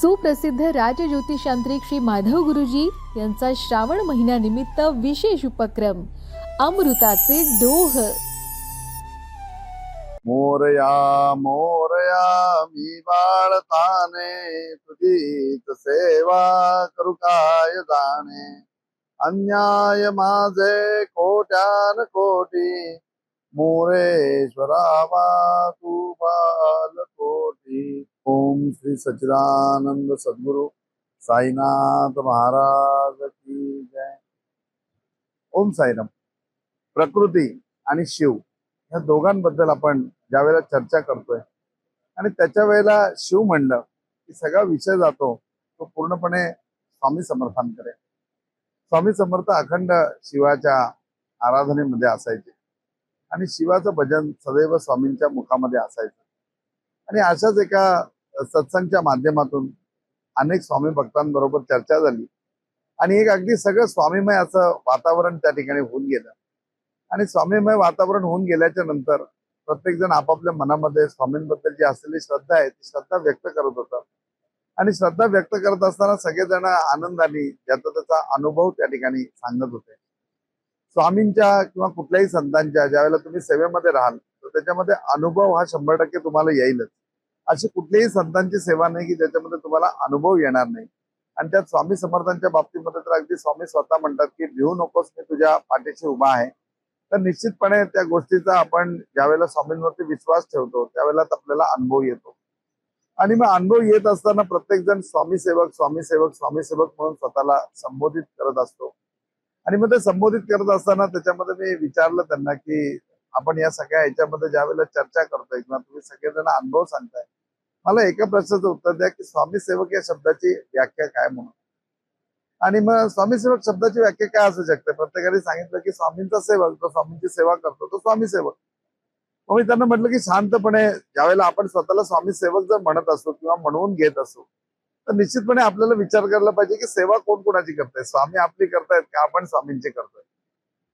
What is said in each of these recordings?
सुप्रसिद्ध राजज्योतिषांत्रिक श्री माधव गुरुजी यांचा श्रावण महिन्यानिमित्त विशेष उपक्रम अमृताचे डोह. मोरया मोरया मी बाळताने तुझी सेवा करू काय जाणे? अन्याय माझे कोट्यान कोटी मोरेश्वरावा तू बाल कोटी श्री सच्चिदानंद सद्गुरु साईनाथ महाराज की जय. ओम साईराम. प्रकृती आणि शिव या दोघांबद्दल आपण ज्या वेळेला चर्चा करतोय आणि त्याच्या वेळेला शिव म्हणलं की सगळा विषय जातो तो पूर्णपणे स्वामी समर्थांकडे. स्वामी समर्थ अखंड शिवाच्या आराधनेमध्ये असायचे आणि शिवाचं भजन सदैव स्वामींच्या मुखामध्ये असायचं. आणि अशाच एका सत्संगच्या माध्यमातून अनेक स्वामी भक्तांबरोबर चर्चा झाली. आणि एक अगदी सगळं स्वामीमय असं वातावरण त्या ठिकाणी होऊन गेलं. आणि स्वामीमय वातावरण होऊन गेल्याच्यानंतर प्रत्येक जण आपापल्या मनामध्ये स्वामींबद्दल जी असलेली श्रद्धा आहे ती श्रद्धा व्यक्त करत होता. आणि श्रद्धा व्यक्त करत असताना सगळेजण आनंदाने ज्याचा त्याचा अनुभव त्या ठिकाणी सांगत होते. स्वामींच्या किंवा कुठल्याही संतांच्या ज्यावेळेला तुम्ही सेवेमध्ये राहाल तर त्याच्यामध्ये अनुभव हा शंभर टक्के तुम्हाला येईलच. अशी कुठलीही संतांची सेवा नाही की ज्याच्यामध्ये तुम्हाला अनुभव येणार नाही. आणि त्यात स्वामी समर्थांच्या बाबतीमध्ये तर अगदी स्वामी स्वतः म्हणतात की भिवू नकोस मी तुझ्या पाठीशी उभा आहे. तर निश्चितपणे त्या गोष्टीचा आपण ज्यावेळेला स्वामींवरती विश्वास ठेवतो त्यावेळेला आपल्याला अनुभव येतो. आणि मग अनुभव येत असताना प्रत्येक जण स्वामी सेवक स्वामी सेवक स्वामी सेवक म्हणून स्वतःला संबोधित करत असतो. आणि मग ते संबोधित करत असताना त्याच्यामध्ये मी विचारलं त्यांना की आपण या सगळ्या ह्याच्यामध्ये ज्या वेळेला चर्चा करतोय किंवा तुम्ही सगळेजण अनुभव सांगताय मला एका प्रश्नाचं उत्तर द्या की स्वामी सेवक या शब्दाची व्याख्या काय म्हणून? आणि मग स्वामी सेवक शब्दाची व्याख्या काय असू शकते? प्रत्येकाने सांगितलं की स्वामींचा सेवक जो स्वामींची सेवा करतो तो स्वामी सेवक. मग मी त्यांना म्हटलं की शांतपणे ज्यावेळेला आपण स्वतःला स्वामी सेवक जर म्हणत असू किंवा म्हणवून घेत असू तर निश्चितपणे आपल्याला विचार करायला पाहिजे की सेवा कोण कोणाची करताय स्वामी आपली करतायत का आपण स्वामींची करतोय?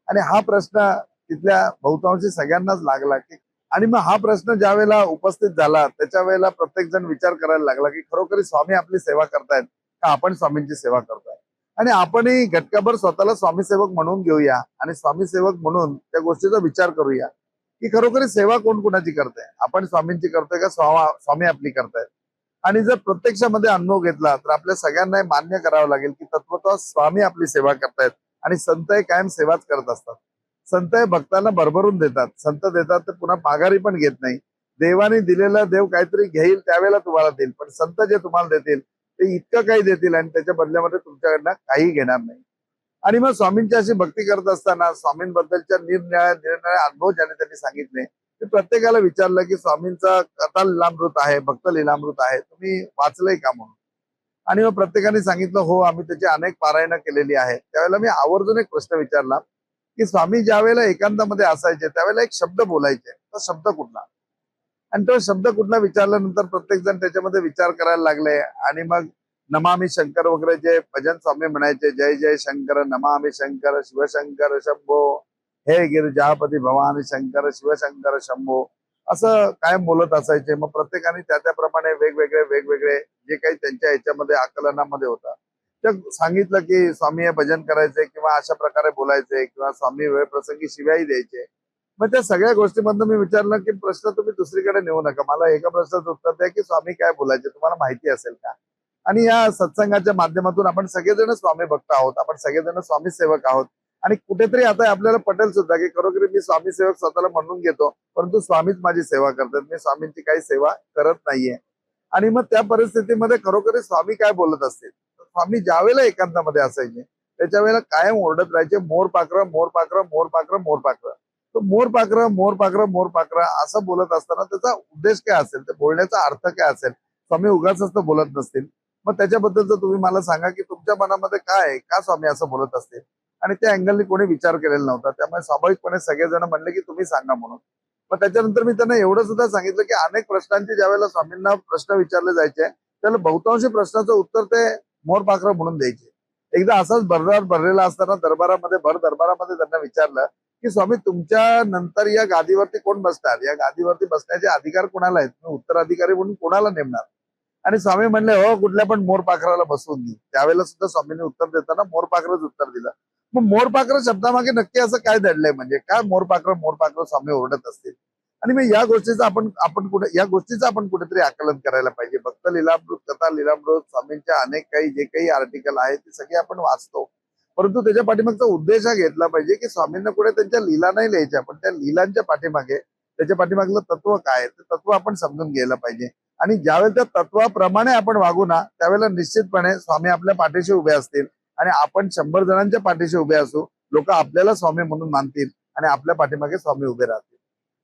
आणि हा प्रश्न तिथल्या बहुतांशी सगळ्यांनाच लागला की आणि मग हा प्रश्न ज्या वेळेला उपस्थित झाला त्याच्या वेळेला प्रत्येक जण विचार करायला लागला की खरोखरी स्वामी आपली सेवा करतायत का आपण स्वामींची सेवा करतोय आणि आपणही घटकाभर स्वतःला स्वामीसेवक म्हणून घेऊया आणि स्वामीसेवक म्हणून त्या गोष्टीचा विचार करूया की खरोखरी सेवा कोण कोणाची करते? आपण स्वामींची करतोय का स्वामा स्वामी आपली करतायत? आणि जर प्रत्यक्षामध्ये अनुभव घेतला तर आपल्या सगळ्यांना मान्य करावं लागेल की तत्वतः स्वामी आपली सेवा करतायत आणि संत हे कायम सेवाच करत असतात. संत हे भक्तांना भरभरून देतात. संत देतात तर पुन्हा पाघारी पण घेत नाही. देवाने दिलेला देव काहीतरी घेईल त्यावेळेला तुम्हाला देईल. पण संत जे तुम्हाला देतील ते इतकं काही देतील आणि त्याच्या बदल्यामध्ये तुमच्याकडनं काही घेणार नाही. आणि मग स्वामींची अशी भक्ती करत असताना स्वामींबद्दलच्या निरनिळ्या निरनिळ्या अनुभव ज्याने त्यांनी सांगितले ते प्रत्येकाला विचारलं की स्वामींचा कथा लिलामृत आहे भक्त लिलामृत आहे तुम्ही वाचलंय का म्हणून? आणि मग प्रत्येकाने सांगितलं हो आम्ही त्याची अनेक पारायणं केलेली आहेत. त्यावेळेला मी आवर्जून एक प्रश्न विचारला की स्वामी ज्या वेळेला एकांतामध्ये असायचे त्यावेळेला एक शब्द बोलायचे. तो शब्द कुठला? आणि तो शब्द कुठला विचारल्यानंतर प्रत्येक जण त्याच्यामध्ये विचार करायला लागले. आणि मग नमामि शंकर वगैरे जे भजन स्वामी म्हणायचे जय जय शंकर नमामि शंकर शिवशंकर शंभो. हे गिरिजापती भवानी शंकर शिवशंकर शंभो. असं कायम बोलत असायचे. मग प्रत्येकाने त्या त्याप्रमाणे वेगवेगळे वेगवेगळे जे काही त्यांच्या ह्याच्यामध्ये आकलनामध्ये होतं. सांगितलं की स्वामी हे भजन करायचे किंवा अशा प्रकारे बोलायचे किंवा स्वामी वेळ प्रसंगी शिव्याही द्यायचे. मग त्या सगळ्या गोष्टीमधनं मी विचारलं की प्रश्न तुम्ही दुसरीकडे नेऊ नका. मला एका प्रश्नाचं उत्तर द्या की स्वामी काय बोलायचे तुम्हाला माहिती असेल का? आणि या सत्संगाच्या माध्यमातून आपण सगळेजण स्वामी भक्त आहोत आपण सगळेजण स्वामी सेवक आहोत. आणि कुठेतरी आता आपल्याला पटेल सुद्धा की खरोखरी मी स्वामी सेवक स्वतःला म्हणून घेतो परंतु स्वामीच माझी सेवा करतात. मी स्वामींची काही सेवा करत नाहीये. आणि मग त्या परिस्थितीमध्ये खरोखरी स्वामी काय बोलत असतील? स्वामी ज्यावेळेला एकांतामध्ये असायचे त्याच्या वेळेला कायम ओरडत राहायचे मोर पाखरं मोर पाखरं मोर पाखरं मोर पाखरं. तर मोर पाखरं मोर पाखरं मोर पाखरं असं बोलत असताना त्याचा उद्देश काय असेल? ते बोलण्याचा अर्थ काय असेल? स्वामी उगाच तर बोलत नसतील. मग त्याच्याबद्दलचं तुम्ही मला सांगा की तुमच्या मनामध्ये काय आहे? का स्वामी असं बोलत असतील? आणि त्या अँगलनी कोणी विचार केलेला नव्हता. त्यामुळे स्वाभाविकपणे सगळेजण म्हणले की तुम्ही सांगा म्हणून. मग त्याच्यानंतर मी त्यांना एवढं सुद्धा सांगितलं की अनेक प्रश्नांचे ज्यावेळेला स्वामींना प्रश्न विचारले जायचे त्याला बहुतांशी प्रश्नाचं उत्तर ते मोर पाखरं म्हणून द्यायचे. एकदा असाच भरदार भरलेला असताना दरबारामध्ये भर दरबारामध्ये त्यांना विचारलं की स्वामी तुमच्या नंतर या गादीवरती कोण बसणार? या गादीवरती बसण्याचे अधिकार कोणाला आहेत? तुम्ही उत्तराधिकारी म्हणून कोणाला नेमणार? आणि स्वामी म्हणले हो कुठल्या पण मोर पाखराला बसवून दे त्यावेळेला सुद्धा स्वामींनी उत्तर देताना मोर पाखरच उत्तर दिलं. मग मोर पाखर शब्दामागे नक्की असं काय दडलंय म्हणजे काय मोर पाखर मोर पाखर स्वामी ओरडत असतील? आणि मग या गोष्टीचं आपण आपण कुठे या गोष्टीचं आपण कुठेतरी आकलन करायला पाहिजे. भक्त लिलामृत कथा लिलामृत स्वामींच्या अनेक काही जे काही आर्टिकल आहेत ते सगळे आपण वाचतो. परंतु त्याच्या पाठीमागचा उद्देश हा घेतला पाहिजे की स्वामींना कुठे त्यांच्या लीला नाही लिहायच्या पण त्या लीलांच्या पाठीमागे त्याच्या पाठीमागलं तत्व काय ते तत्व आपण समजून घ्यायला पाहिजे. आणि ज्यावेळेला त्या तत्वाप्रमाणे आपण वागू ना त्यावेळेला निश्चितपणे स्वामी आपल्या पाठीशी उभे असतील आणि आपण शंभर जणांच्या पाठीशी उभे असू लोक आपल्याला स्वामी म्हणून मानतील आणि आपल्या पाठीमागे स्वामी उभे राहतील.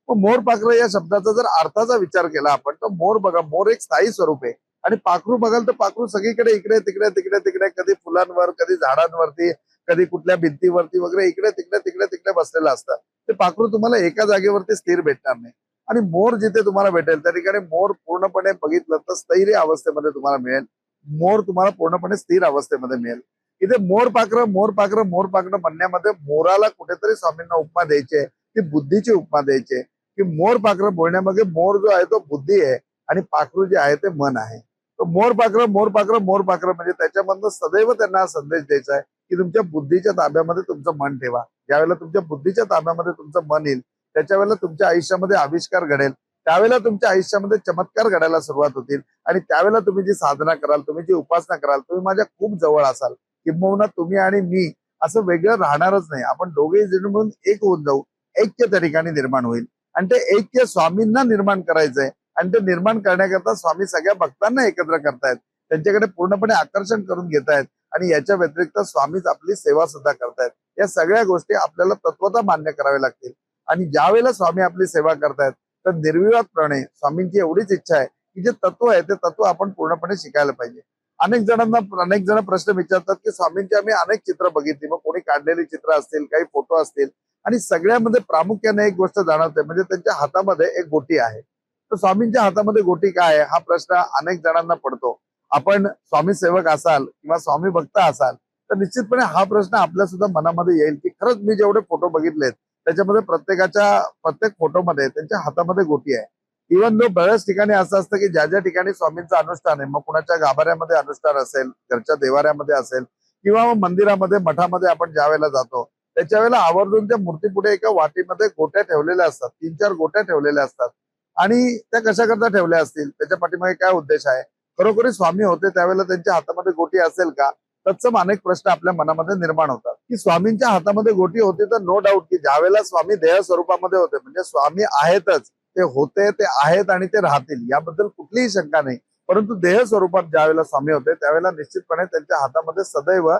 मग मोर पाखरं या शब्दाचा जर अर्थाचा विचार केला आपण तर मोर बघा मोर एक स्थायी स्वरूप आहे. आणि पाखरू बघाल तर पाखरू सगळीकडे इकडे तिकडे तिकडे तिकडे कधी फुलांवर कधी झाडांवरती कधी कुठल्या भिंतीवरती वगैरे इकडे तिकडे तिकडे तिकडे बसलेलं असतं. ते पाखरू तुम्हाला एका जागेवरती स्थिर भेटणार नाही. आणि मोर जिथे तुम्हाला भेटेल त्या ठिकाणी मोर पूर्णपणे बघितलं तर स्थैर्य अवस्थेमध्ये तुम्हाला मिळेल. मोर तुम्हाला पूर्णपणे स्थिर अवस्थेमध्ये मिळेल. इथे मोर पाखरं मोर पाखरं मोर पाखरं म्हणण्यामध्ये मोराला कुठेतरी स्वामींना उपमा द्यायची आहे ती बुद्धीची उपमा द्यायची. आहे की मोर पाखरं बोलण्यामागे मोर जो आहे तो बुद्धी आहे आणि पाखरू जे आहे ते मन आहे. तर मोर पाखरं मोर पाखरं मोर पाखरं म्हणजे त्याच्यामधनं सदैव त्यांना हा संदेश द्यायचा आहे की तुमच्या बुद्धीच्या ताब्यामध्ये तुमचं मन ठेवा. ज्यावेळेला तुमच्या बुद्धीच्या ताब्यामध्ये तुमचं मन येईल त्याच्या वेळेला तुमच्या आयुष्यामध्ये आविष्कार घडेल त्यावेळेला तुमच्या आयुष्यामध्ये चमत्कार घडायला सुरुवात होतील आणि त्यावेळेला तुम्ही जी साधना कराल तुम्ही जी उपासना कराल तुम्ही माझ्या खूप जवळ असाल. किंबहुना तुम्ही आणि मी असं वेगळं राहणारच नाही. आपण दोघेही जण म्हणून एक होऊन जाऊ ऐक्य त्या ठिकाणी निर्माण होईल. आणि ते ऐक्य स्वामींना निर्माण करायचंय. आणि ते निर्माण करण्याकरता स्वामी सगळ्या भक्तांना एकत्र करतायत. त्यांच्याकडे पूर्णपणे आकर्षण करून घेत आहेत आणि याच्या व्यतिरिक्त स्वामीच आपली सेवा सुद्धा करतायत. या सगळ्या गोष्टी आपल्याला तत्वता मान्य कराव्या लागतील. आणि ज्या वेळेला स्वामी आपली सेवा करतायत तर निर्विवादपणे स्वामींची एवढीच इच्छा आहे की जे तत्व आहे ते तत्व आपण पूर्णपणे शिकायला पाहिजे. अनेक जणांना अनेक जण प्रश्न विचारतात की स्वामींची आम्ही अनेक चित्र बघितली. मग कोणी काढलेली चित्र असतील काही फोटो असतील? आणि सगळ्यामध्ये प्रामुख्याने एक गोष्ट जाणवते म्हणजे त्यांच्या हातामध्ये एक गोटी आहे. तर स्वामींच्या हातामध्ये गोटी काय आहे? हा प्रश्न अनेक जणांना पडतो. आपण स्वामी सेवक असाल किंवा स्वामी भक्त असाल तर निश्चितपणे हा प्रश्न आपल्या सुद्धा मनामध्ये येईल की खरंच मी जेवढे फोटो बघितलेत त्याच्यामध्ये प्रत्येकाच्या प्रत्येक फोटोमध्ये त्यांच्या हातामध्ये गोटी आहे. इव्हन दो बऱ्याच ठिकाणी असं असतं की ज्या ज्या ठिकाणी स्वामींचं अनुष्ठान आहे मग कुणाच्या गाभाऱ्यामध्ये अनुष्ठान असेल घरच्या देवाऱ्यामध्ये असेल किंवा मग मंदिरामध्ये मठामध्ये आपण ज्या वेळेला जातो त्याच्या वेळेला आवर्जून त्या मूर्ती पुढे एका वाटीमध्ये गोट्या ठेवलेल्या असतात तीन चार गोट्या ठेवलेल्या असतात. आणि त्या कशाकरता ठेवल्या असतील त्याच्या पाठीमागे काय उद्देश आहे? खरोखरी स्वामी होते त्यावेळेला त्यांच्या हातामध्ये गोटी असेल का? तत्सम अनेक प्रश्न आपल्या मनामध्ये निर्माण होतात. की स्वामींच्या हातामध्ये गोटी होती तर नो डाऊट की ज्यावेळेला स्वामी देह स्वरूपामध्ये होते म्हणजे स्वामी आहेतच ते होते ते आहेत आणि ते राहतील याबद्दल कुठलीही शंका नाही. परंतु देह स्वरूपात ज्यावेळेला स्वामी होते त्यावेळेला निश्चितपणे त्यांच्या हातामध्ये सदैव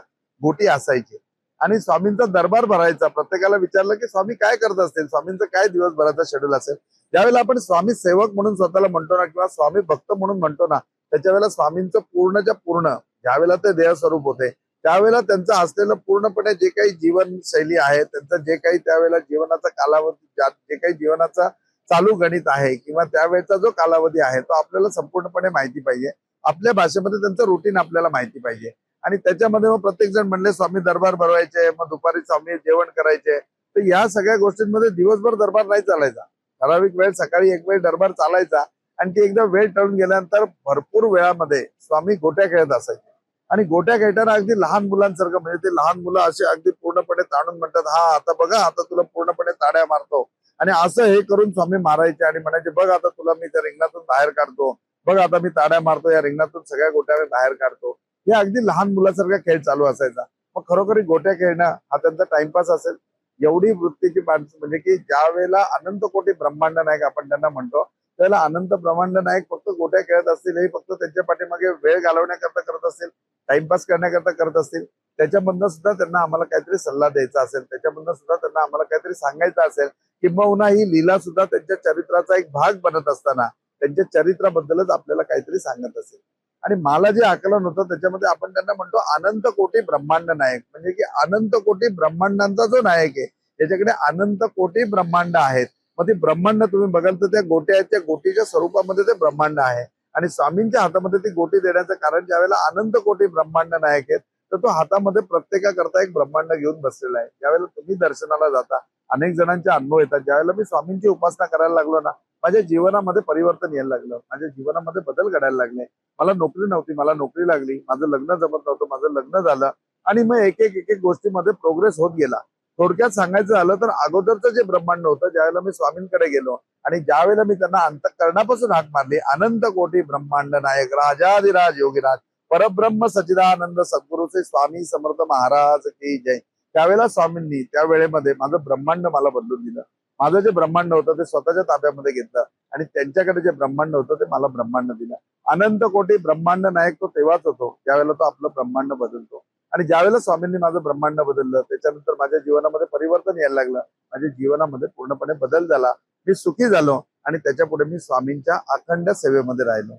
गोटी असायची. आणि स्वामींचा दरबार भरायचा प्रत्येकाला विचारलं की स्वामी काय करत असतील? स्वामींचं काय दिवसभराचा शेड्यूल असेल? ज्यावेळेला आपण स्वामी सेवक म्हणून स्वतःला म्हणतो ना किंवा स्वामी भक्त म्हणून म्हणतो ना त्याच्या वेळेला स्वामींचं पूर्णच्या पूर्ण ज्यावेळेला ते देह स्वरूप होते त्यावेळेला त्यांचं असलेलं पूर्णपणे जे काही जीवनशैली आहे त्यांचं जे काही त्यावेळेला जीवनाचा कालावधी ज्या- जे काही जीवनाचा चालू गणित आहे किंवा त्यावेळेचा जो कालावधी आहे तो आपल्याला संपूर्णपणे माहिती पाहिजे. आपल्या भाषेमध्ये त्यांचं रुटीन आपल्याला माहिती पाहिजे. आणि त्याच्यामध्ये मग प्रत्येक जण म्हणले स्वामी दरबार भरवायचे मग दुपारी स्वामी जेवण करायचे. तर या सगळ्या गोष्टींमध्ये दिवसभर दरबार नाही चालायचा. ठराविक वेळ सकाळी एक वेळ दरबार चालायचा आणि ती एकदा वेळ टळून गेल्यानंतर भरपूर वेळामध्ये स्वामी गोट्या खेळत असायचे. आणि गोट्या खेळताना अगदी लहान मुलांसारखं म्हणजे ते लहान मुलं असे अगदी पूर्णपणे ताणून म्हणतात हा आता बघा आता तुला पूर्णपणे ताड्या मारतो. आणि असं हे करून स्वामी मारायचे आणि म्हणायचे बघ आता तुला मी त्या रिंगणातून बाहेर काढतो. बघ आता मी ताड्या मारतो या रिंगणातून सगळ्या गोट्या मी बाहेर काढतो. हे अगदी लहान मुलासारखा खेळ चालू असायचा. मग खरोखरी गोट्या खेळणं हा त्यांचा टाइमपास असेल. एवढी वृत्तीची माणसं म्हणजे की ज्या वेळेला अनंत कोटी ब्रह्मांड नाही का आपण त्यांना म्हणतो त्याला अनंत ब्रह्मांड नायक फक्त गोट्या खेळत असतील हे फक्त त्यांच्या पाठीमागे वेळ घालवण्याकरता करत असतील टाइमपास करण्याकरता करत असतील त्याच्यामधनं सुद्धा त्यांना आम्हाला काहीतरी सल्ला द्यायचा असेल त्याच्यामधनं सुद्धा त्यांना आम्हाला काहीतरी सांगायचं असेल किंबहुना ही लीला सुद्धा त्यांच्या चरित्राचा एक भाग बनत असताना त्यांच्या चरित्राबद्दलच आपल्याला काहीतरी सांगत असेल. आणि मला जे आकलन होतं त्याच्यामध्ये आपण त्यांना म्हणतो अनंत कोटी ब्रह्मांड नायक. म्हणजे की अनंत कोटी ब्रह्मांडांचा जो नायक आहे त्याच्याकडे अनंत कोटी ब्रह्मांड आहेत. मग ते ब्रह्मांड तुम्ही बघाल तर त्या गोट्या आहेत त्या गोटीच्या स्वरूपामध्ये ते ब्रह्मांड आहे. आणि स्वामींच्या हातामध्ये ती गोटी देण्याचं कारण ज्यावेळेला अनंत कोटी ब्रह्मांड नायक आहेत तर तो हातामध्ये प्रत्येकाकरता एक ब्रह्मांड घेऊन बसलेला आहे. ज्यावेळेला तुम्ही दर्शनाला जाता अनेक जणांचे अनुभव येतात. ज्यावेळेला मी स्वामींची उपासना करायला लागलो ना माझ्या जीवनामध्ये परिवर्तन यायला लागलं. माझ्या जीवनामध्ये बदल घडायला लागले. मला नोकरी नव्हती मला नोकरी लागली. माझं लग्न जमत नव्हतं माझं लग्न झालं. आणि मग एक एक एक एक गोष्टीमध्ये प्रोग्रेस होत गेला. थोडक्यात सांगायचं झालं तर अगोदरचं जे ब्रह्मांड होतं ज्यावेळेला मी स्वामींकडे गेलो आणि ज्यावेळेला मी त्यांना अंतकरणापासून हाक मारली अनंत कोटी ब्रह्मांड नायक राजाधिराज योगीराज परब्रह्म सचिदानंद सद्गुरूचे स्वामी समर्थ महाराज की जय. त्यावेळेला स्वामींनी त्या वेळेमध्ये माझं ब्रह्मांड मला बदलून दिलं. माझं जे ब्रह्मांड होतं ते स्वतःच्या ताब्यामध्ये घेतलं आणि त्यांच्याकडे जे ब्रह्मांड होतं ते मला ब्रह्मांड दिलं. अनंत कोटी ब्रह्मांड नायक तो तेव्हाच होतो त्यावेळेला तो आपलं ब्रह्मांड बदलतो. आणि ज्यावेळेला स्वामींनी माझं ब्रह्मांड बदललं त्याच्यानंतर माझ्या जीवनामध्ये परिवर्तन यायला लागलं माझ्या जीवनामध्ये पूर्णपणे बदल झाला मी सुखी झालो आणि त्याच्या पुढे मी स्वामींच्या अखंड सेवेमध्ये राहिलो.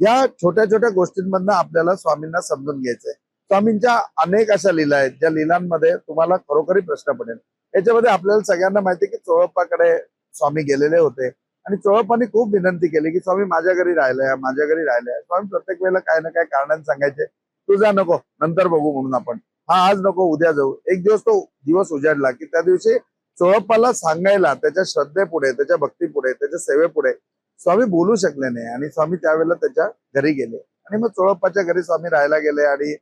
या छोट्या छोट्या गोष्टींमधनं आपल्याला स्वामींना समजून घ्यायचंय. स्वामींच्या अनेक अशा लीला आहेत ज्या लीलांमध्ये तुम्हाला खरोखरी प्रश्न पडेल. याच्यामध्ये आपल्याला सगळ्यांना माहिती की चोळप्पाकडे स्वामी गेलेले होते आणि चोळप्पानी खूप विनंती केली की स्वामी माझ्या घरी राहिलंय माझ्या घरी राहिलंय. स्वामी प्रत्येक वेळेला काय ना काय कारणाने सांगायचे. तू जा नको नंतर बघू म्हणून आपण. हा आज नको उद्या जाऊ. एक दिवस तो दिवस उजाडला की त्या दिवशी चोळप्पाला सांगायला त्याच्या श्रद्धेपुढे त्याच्या भक्तीपुढे त्याच्या सेवेपुढे स्वामी बोलू शकले नाही आणि स्वामी त्यावेळेला त्याच्या घरी गेले. आणि मग चोळप्पाच्या घरी स्वामी राहायला गेले आणि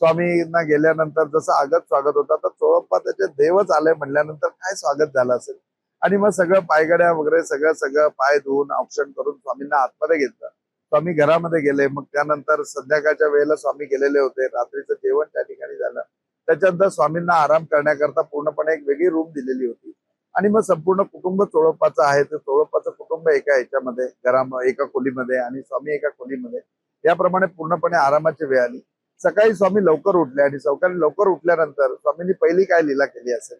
स्वामींना गेल्यानंतर जसं आगत स्वागत होता तर चोळप्पा त्याचे देवच आले म्हणल्यानंतर काय स्वागत झालं असेल? आणि मग सगळं पायगड्या वगैरे सगळं सगळं पाय धुवून औक्षण करून स्वामींना आतमध्ये घेतलं. स्वामी घरामध्ये गेले. मग त्यानंतर संध्याकाळच्या वेळेला स्वामी गेलेले होते. रात्रीचं जेवण त्या ठिकाणी झालं. त्याच्यानंतर स्वामींना आराम करण्याकरता पूर्णपणे एक वेगळी रूम दिलेली होती. आणि मग संपूर्ण कुटुंब चोळप्पाचं आहे. ते चोळप्पाचं कुटुंब एका ह्याच्यामध्ये घरा एका खोलीमध्ये आणि स्वामी एका खोलीमध्ये. याप्रमाणे पूर्णपणे आरामाची वेळ आली. सकाळी स्वामी लवकर उठले आणि सकाळी लवकर उठल्यानंतर स्वामींनी पहिली काय लीला केली असेल?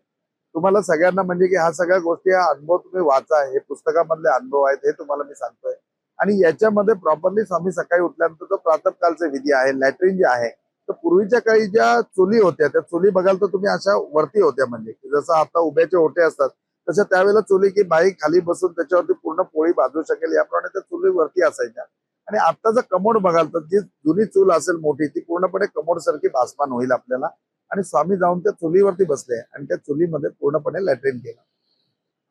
तुम्हाला सगळ्यांना म्हणजे की ह्या सगळ्या गोष्टी हा अनुभव तुम्ही वाचा. हे पुस्तकामधले अनुभव आहेत हे तुम्हाला मी सांगतोय. आणि याच्यामध्ये प्रॉपरली स्वामी सकाळी उठल्यानंतर जो प्रातःकालचे विधी आहे लॅट्रिन जे आहे तर पूर्वीच्या काळी ज्या चुली होत्या त्या चुली बघाल तर तुम्ही अशा वरती होत्या म्हणजे जसं आता उभ्याचे ओटे असतात तसं त्यावेळेला चुली की बाई खाली बसून त्याच्यावरती पूर्ण पोळी भाजू शकेल याप्रमाणे त्या चुली वरती असायच्या. आणि आता जर कमोड बघाल तर जी जुनी चूल असेल मोठी ती पूर्णपणे कमोड सारखी भासमान होईल आपल्याला. आणि स्वामी जाऊन त्या चुलीवरती बसले आणि त्या चुलीमध्ये पूर्णपणे लॅट्रिन केलं.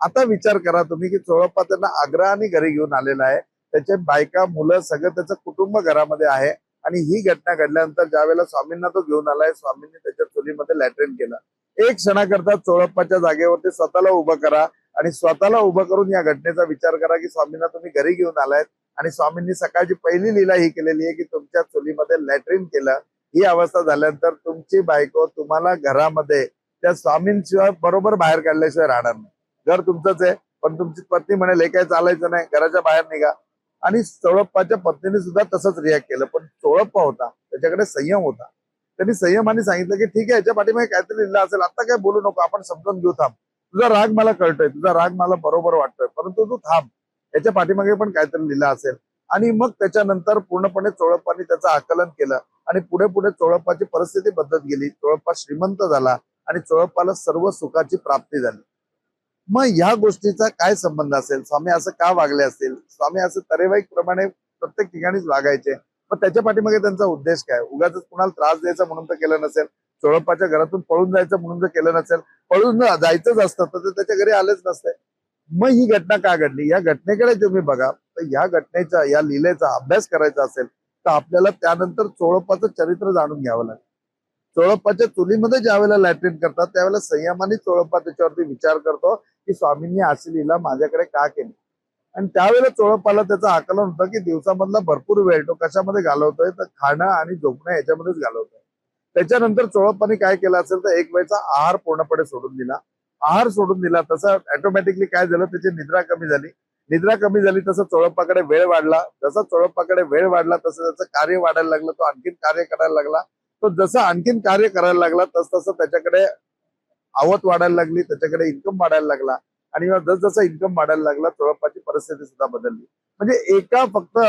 आता विचार करा तुम्ही की चोळप्पा त्यांना आग्रहाने घरी घेऊन आलेला आहे त्याचे बायका मुलं सगळं त्याचं कुटुंब घरामध्ये आहे. आणि ही घटना घडल्यानंतर ज्या वेळेला स्वामींना तो घेऊन आलाय स्वामींनी त्याच्या चुलीमध्ये लॅटरिन केलं. एक क्षणाकरता चोळप्पाच्या जागेवरती स्वतःला उभं करा आणि स्वतःला उभं करून या घटनेचा विचार करा की स्वामींना तुम्ही घरी घेऊन आलायत. आणि स्वामींनी सकाळची पहिली लीला ही केलेली आहे की तुमच्या चुलीमध्ये लॅटरिन केलं. ही अवस्था झाल्यानंतर तुमची बायको तुम्हाला घरामध्ये त्या स्वामींशिवाय बरोबर बाहेर काढल्याशिवाय राहणार नाही. घर तुमचंच आहे पण तुमची पत्नी म्हणेल हे काय चालायचं नाही घराच्या बाहेर निघा. आणि चोळप्पाच्या पत्नीने सुद्धा तसंच रिॲक्ट केलं. पण चोळप्पा होता त्याच्याकडे संयम होता. त्यांनी संयमाने सांगितलं की ठीक आहे याच्या पाठीमागे काहीतरी लिहिलं असेल. आता काय बोलू नको आपण समजून घेऊ थांब. तुझा राग मला कळतोय तुझा राग मला बरोबर वाटतोय परंतु तू थांब. याच्या पाठीमागे पण काहीतरी लिहिलं असेल. आणि मग त्याच्यानंतर पूर्णपणे चोळप्पाने त्याचं आकलन केलं आणि पुढे पुढे चोळप्पाची परिस्थिती बदलत गेली. चोळप्पा श्रीमंत झाला आणि चोळप्पाला सर्व सुखाची प्राप्ती झाली. मग ह्या गोष्टीचा काय संबंध असेल? स्वामी असं का वागले असतील? स्वामी असं तरेवाईक प्रमाणे प्रत्येक ठिकाणीच वागायचे. मग त्याच्या पाठीमागे त्यांचा उद्देश काय? उगाच कुणाला त्रास द्यायचा म्हणून तर केलं नसेल. चोळप्पाच्या घरातून पळून जायचं म्हणून जर केलं नसेल पळून जायचंच असतं तर ते त्याच्या घरी आलेच नसते. मग ही घटना का घडली? या घटनेकडे तुम्ही बघा. तर या घटनेचा या लिलेचा अभ्यास करायचा असेल तर आपल्याला त्यानंतर चोळप्पाचं चरित्र जाणून घ्यावं लागेल. चोळप्पाच्या चुलीमध्ये ज्या वेळेला लॅट्रिन करतात त्यावेळेला संयमाने चोळप्पा त्याच्यावरती विचार करतो की स्वामींनी अशी माझ्याकडे का केली? आणि त्यावेळेला चोळप्पाला त्याचं आकलन होतं की दिवसामधला भरपूर वेळ तो कशामध्ये घालवतोय? तर खाणं आणि झोपणं याच्यामध्येच घालवतोय. त्याच्यानंतर चोळप्पाने काय केलं असेल तर एक वेळचा आहार पूर्णपणे सोडून दिला. आहार सोडून दिला तसं ऑटोमॅटिकली काय झालं? त्याची निद्रा कमी झाली. निद्रा कमी झाली तसं चोळप्पाकडे वेळ वाढला. जसा चोळप्पाकडे वेळ वाढला तसं त्याचं कार्य वाढायला लागलं तो आणखीन कार्य करायला लागला. तो जसं आणखीन कार्य करायला लागला तस तसं त्याच्याकडे आवत वाढायला लागली त्याच्याकडे इन्कम वाढायला लागला आणि जस जसं इन्कम वाढायला लागला चोळप्पाची परिस्थिती सुद्धा बदलली. म्हणजे एका फक्त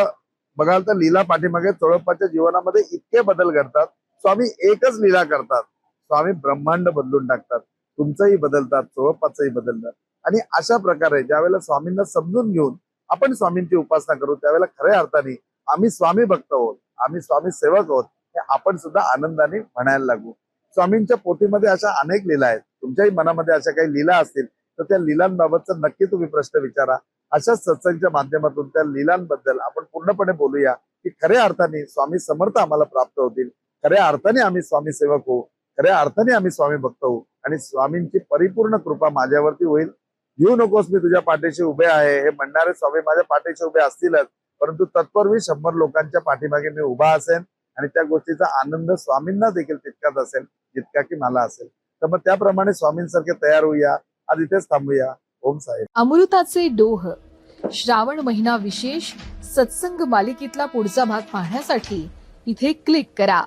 बघाल तर लीला पाठीमागे चोळप्पाच्या जीवनामध्ये इतके बदल घडतात. स्वामी एकच लीला करतात. स्वामी ब्रह्मांड बदलून टाकतात. तुमचंही बदलतात चोळप्पाचंही बदलतात. आणि अशा प्रकारे ज्यावेळेला स्वामींना समजून घेऊन आपण स्वामींची उपासना करू त्यावेळेला खऱ्या अर्थाने आम्ही स्वामी भक्त आहोत. आम्ही स्वामी सेवक आहोत. हे आपण सुद्धा आनंदाने म्हणायला लागू. स्वामींच्या पोथीमध्ये अशा अनेक लीला आहेत. तुमच्याही मनामध्ये अशा काही लीला असतील तर त्या लिलांबाबतचा नक्की तुम्ही प्रश्न विचारा. अशाच सत्संगच्या माध्यमातून त्या लीलांबद्दल आपण पूर्णपणे बोलूया की खऱ्या अर्थाने स्वामी समर्थ आम्हाला प्राप्त होतील. खऱ्या अर्थाने आम्ही स्वामी सेवक होऊ. खऱ्या अर्थाने आम्ही स्वामी भक्त होऊ. आणि स्वामींची परिपूर्ण कृपा माझ्यावरती होईल. घेऊ नकोस मी तुझ्या पाठीशी उभे आहे. हे म्हणणारे स्वामी माझ्या पाठीशी उभे असतीलच परंतु तत्पूर्वी शंभर लोकांच्या पाठीमागे मी उभा असेन. आणि त्या गोष्टीचा आनंद स्वामींना देखील तितकाच असेल जितका की मला असेल. तर मग त्याप्रमाणे स्वामींसारखे तयार होऊया. आज इथेच थांबूया. ओम साहेब. अमृताचे डोह. श्रावण महिना विशेष. सत्संग मालिकेतला पुढचा भाग पाहण्यासाठी इथे क्लिक करा.